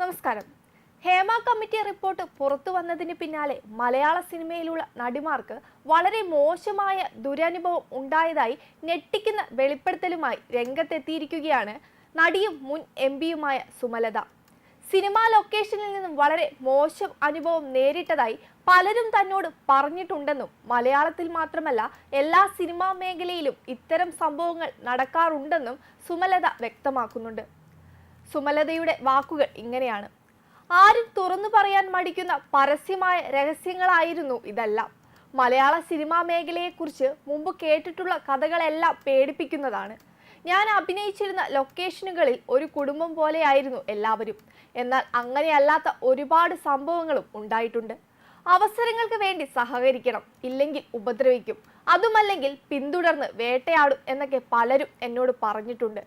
നമസ്കാരം. Hema committee report പുറത്തു വന്നതിന് പിന്നാലെ മലയാള സിനിമയിലുള്ള നടിമാർക്ക് വളരെ മോശമായ ദുരനുഭവം ഉണ്ടായതായി ഞെട്ടിക്കുന്ന വെളിപ്പെടുത്തലുമായി രംഗത്തെത്തിയിരിക്കുകയാണ് നടിയും മുൻ എം പിയുമായ സുമലത. സിനിമാ ലൊക്കേഷനിൽ നിന്നും വളരെ മോശം അനുഭവം നേരിട്ടതായി പലരും തന്നോട് പറഞ്ഞിട്ടുണ്ടെന്നും മലയാളത്തിൽ മാത്രമല്ല എല്ലാ സിനിമാ മേഖലയിലും ഇത്തരം സംഭവങ്ങൾ നടക്കാറുണ്ടെന്നും സുമലത വ്യക്തമാക്കുന്നുണ്ട്. സുമലതയുടെ വാക്കുകൾ ഇങ്ങനെയാണ്. ആരും തുറന്നു പറയാൻ മടിക്കുന്ന പരസ്യമായ രഹസ്യങ്ങളായിരുന്നു ഇതെല്ലാം. മലയാള സിനിമാ മേഖലയെക്കുറിച്ച് മുമ്പ് കേട്ടിട്ടുള്ള കഥകളെല്ലാം പേടിപ്പിക്കുന്നതാണ്. ഞാൻ അഭിനയിച്ചിരുന്ന ലൊക്കേഷനുകളിൽ ഒരു കുടുംബം പോലെയായിരുന്നു എല്ലാവരും. എന്നാൽ അങ്ങനെയല്ലാത്ത ഒരുപാട് സംഭവങ്ങളും ഉണ്ടായിട്ടുണ്ട്. അവസരങ്ങൾക്ക് വേണ്ടി സഹകരിക്കണം ഇല്ലെങ്കിൽ ഉപദ്രവിക്കും. അതുമല്ലെങ്കിൽ പിന്തുടർന്ന് വേട്ടയാടും എന്നൊക്കെ പലരും എന്നോട് പറഞ്ഞിട്ടുണ്ട്.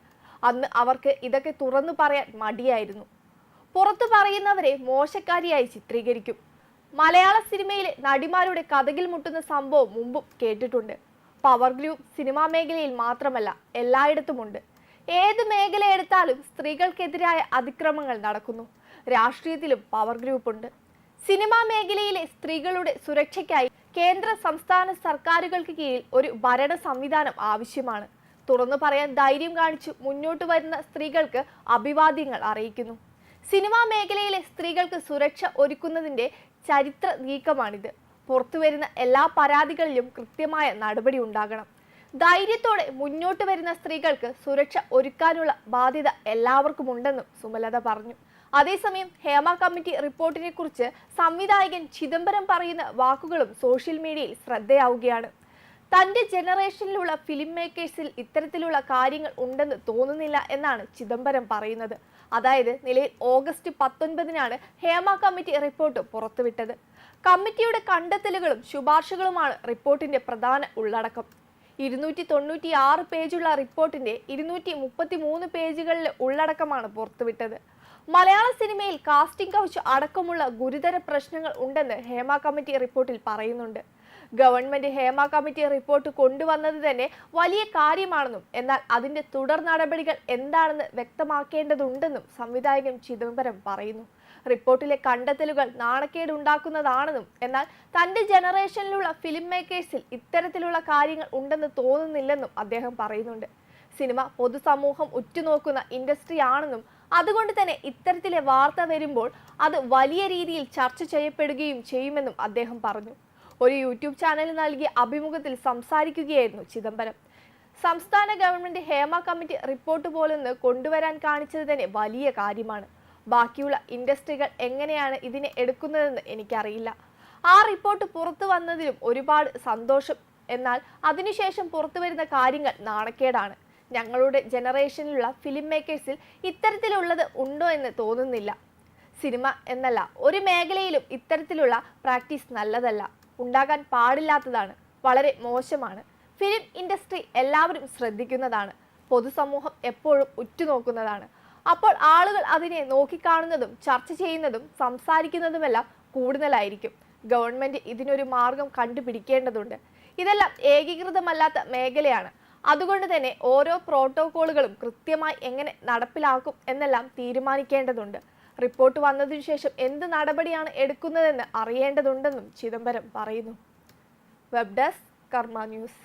അന്ന് അവർക്ക് ഇതൊക്കെ തുറന്നു പറയാൻ മടിയായിരുന്നു. പുറത്തു പറയുന്നവരെ മോശക്കാരിയായി ചിത്രീകരിക്കും. മലയാള സിനിമയിലെ നടിമാരുടെ കഥകിൽ മുട്ടുന്ന സംഭവം മുമ്പും കേട്ടിട്ടുണ്ട്. പവർ ഗ്രൂപ്പ് സിനിമാ മേഖലയിൽ മാത്രമല്ല എല്ലായിടത്തുമുണ്ട്. ഏത് മേഖല എടുത്താലും സ്ത്രീകൾക്കെതിരായ അതിക്രമങ്ങൾ നടക്കുന്നു. രാഷ്ട്രീയത്തിലും പവർ ഗ്രൂപ്പ് ഉണ്ട്. സിനിമാ മേഖലയിലെ സ്ത്രീകളുടെ സുരക്ഷയ്ക്കായി കേന്ദ്ര സംസ്ഥാന സർക്കാരുകൾക്ക് കീഴിൽ ഒരു ഭരണ സംവിധാനം ആവശ്യമാണ്. തുറന്നു പറയാൻ ധൈര്യം കാണിച്ചു. മുന്നോട്ട് വരുന്ന സ്ത്രീകൾക്ക് അഭിവാദ്യങ്ങൾ അറിയിക്കുന്നു. സിനിമാ മേഖലയിലെ സ്ത്രീകൾക്ക് സുരക്ഷ ഒരുക്കുന്നതിന്റെ ചരിത്ര നീക്കമാണിത്. പുറത്തുവരുന്ന എല്ലാ പരാതികളിലും കൃത്യമായ നടപടി ഉണ്ടാകണം. ധൈര്യത്തോടെ മുന്നോട്ട് വരുന്ന സ്ത്രീകൾക്ക് സുരക്ഷ ഒരുക്കാനുള്ള ബാധ്യത എല്ലാവർക്കും ഉണ്ടെന്നും സുമലത പറഞ്ഞു. അതേസമയം ഹേമ കമ്മിറ്റി റിപ്പോർട്ടിനെ കുറിച്ച് സംവിധായകൻ ചിദംബരം പറയുന്ന വാക്കുകളും സോഷ്യൽ മീഡിയയിൽ ശ്രദ്ധയാവുകയാണ്. തന്റെ ജനറേഷനിലുള്ള ഫിലിം മേക്കേഴ്സിൽ ഇത്തരത്തിലുള്ള കാര്യങ്ങൾ ഉണ്ടെന്ന് തോന്നുന്നില്ല എന്നാണ് ചിദംബരം പറയുന്നത്. അതായത് നിലയിൽ ഓഗസ്റ്റ് പത്തൊൻപതിനാണ് ഹേമ കമ്മിറ്റി റിപ്പോർട്ട് പുറത്തുവിട്ടത്. കമ്മിറ്റിയുടെ കണ്ടെത്തലുകളും ശുപാർശകളുമാണ് റിപ്പോർട്ടിന്റെ പ്രധാന ഉള്ളടക്കം. ഇരുന്നൂറ്റി തൊണ്ണൂറ്റി ആറ് പേജുള്ള റിപ്പോർട്ടിന്റെ ഇരുന്നൂറ്റി മുപ്പത്തി മൂന്ന് പേജുകളിലെ ഉള്ളടക്കമാണ് പുറത്തുവിട്ടത്. മലയാള സിനിമയിൽ കാസ്റ്റിംഗ് കൗച്ച് അടക്കമുള്ള ഗുരുതര പ്രശ്നങ്ങൾ ഉണ്ടെന്ന് ഹേമ കമ്മിറ്റി റിപ്പോർട്ടിൽ പറയുന്നുണ്ട്. ഗവൺമെന്റ് ഹേമ കമ്മിറ്റി റിപ്പോർട്ട് കൊണ്ടുവന്നത് തന്നെ വലിയ കാര്യമാണെന്നും എന്നാൽ അതിന്റെ തുടർ നടപടികൾ എന്താണെന്ന് വ്യക്തമാക്കേണ്ടതുണ്ടെന്നും സംവിധായകൻ ചിദംബരം പറയുന്നു. റിപ്പോർട്ടിലെ കണ്ടെത്തലുകൾ നാണക്കേട് ഉണ്ടാക്കുന്നതാണെന്നും എന്നാൽ തന്റെ ജനറേഷനിലുള്ള ഫിലിം മേക്കേഴ്സിൽ ഇത്തരത്തിലുള്ള കാര്യങ്ങൾ ഉണ്ടെന്ന് തോന്നുന്നില്ലെന്നും അദ്ദേഹം പറയുന്നുണ്ട്. സിനിമ പൊതുസമൂഹം ഉറ്റുനോക്കുന്ന ഇൻഡസ്ട്രി ആണെന്നും അതുകൊണ്ട് തന്നെ ഇത്തരത്തിലെ വാർത്ത വരുമ്പോൾ അത് വലിയ രീതിയിൽ ചർച്ച ചെയ്യപ്പെടുകയും ചെയ്യുമെന്നും അദ്ദേഹം പറഞ്ഞു. ഒരു യൂട്യൂബ് ചാനലിൽ നൽകിയ അഭിമുഖത്തിൽ സംസാരിക്കുകയായിരുന്നു ചിദംബരം. സംസ്ഥാന ഗവൺമെന്റ് ഹേമ കമ്മിറ്റി റിപ്പോർട്ട് പോലൊന്ന് കൊണ്ടുവരാൻ കാണിച്ചത് തന്നെ വലിയ കാര്യമാണ്. ബാക്കിയുള്ള ഇൻഡസ്ട്രികൾ എങ്ങനെയാണ് ഇതിനെ എടുക്കുന്നതെന്ന് എനിക്കറിയില്ല. ആ റിപ്പോർട്ട് പുറത്തു വന്നതിലും ഒരുപാട് സന്തോഷം. എന്നാൽ അതിനുശേഷം പുറത്തു വരുന്ന കാര്യങ്ങൾ നാണക്കേടാണ്. ഞങ്ങളുടെ ജനറേഷനിലുള്ള ഫിലിം മേക്കേഴ്സിൽ ഇത്തരത്തിലുള്ളത് ഉണ്ടോ എന്ന് തോന്നുന്നില്ല. സിനിമ എന്നല്ല ഒരു മേഖലയിലും ഇത്തരത്തിലുള്ള പ്രാക്ടീസ് നല്ലതല്ല. ഉണ്ടാകാൻ പാടില്ലാത്തതാണ്. വളരെ മോശമാണ്. ഫിലിം ഇൻഡസ്ട്രി എല്ലാവരും ശ്രദ്ധിക്കുന്നതാണ്. പൊതുസമൂഹം എപ്പോഴും ഉറ്റുനോക്കുന്നതാണ്. അപ്പോൾ ആളുകൾ അതിനെ നോക്കിക്കാണുന്നതും ചർച്ച ചെയ്യുന്നതും സംസാരിക്കുന്നതുമെല്ലാം കൂടുതലായിരിക്കും. ഗവൺമെന്റ് ഇതിനൊരു മാർഗം കണ്ടുപിടിക്കേണ്ടതുണ്ട്. ഇതെല്ലാം ഏകീകൃതമല്ലാത്ത മേഖലയാണ്. അതുകൊണ്ട് തന്നെ ഓരോ പ്രോട്ടോകോളുകളും കൃത്യമായി എങ്ങനെ നടപ്പിലാക്കും എന്നെല്ലാം തീരുമാനിക്കേണ്ടതുണ്ട്. റിപ്പോർട്ട് വന്നതിനു ശേഷം എന്ത് നടപടിയാണ് എടുക്കുന്നതെന്ന് അറിയേണ്ടതുണ്ടെന്നും ചിദംബരം പറയുന്നു. Web desk Karma news.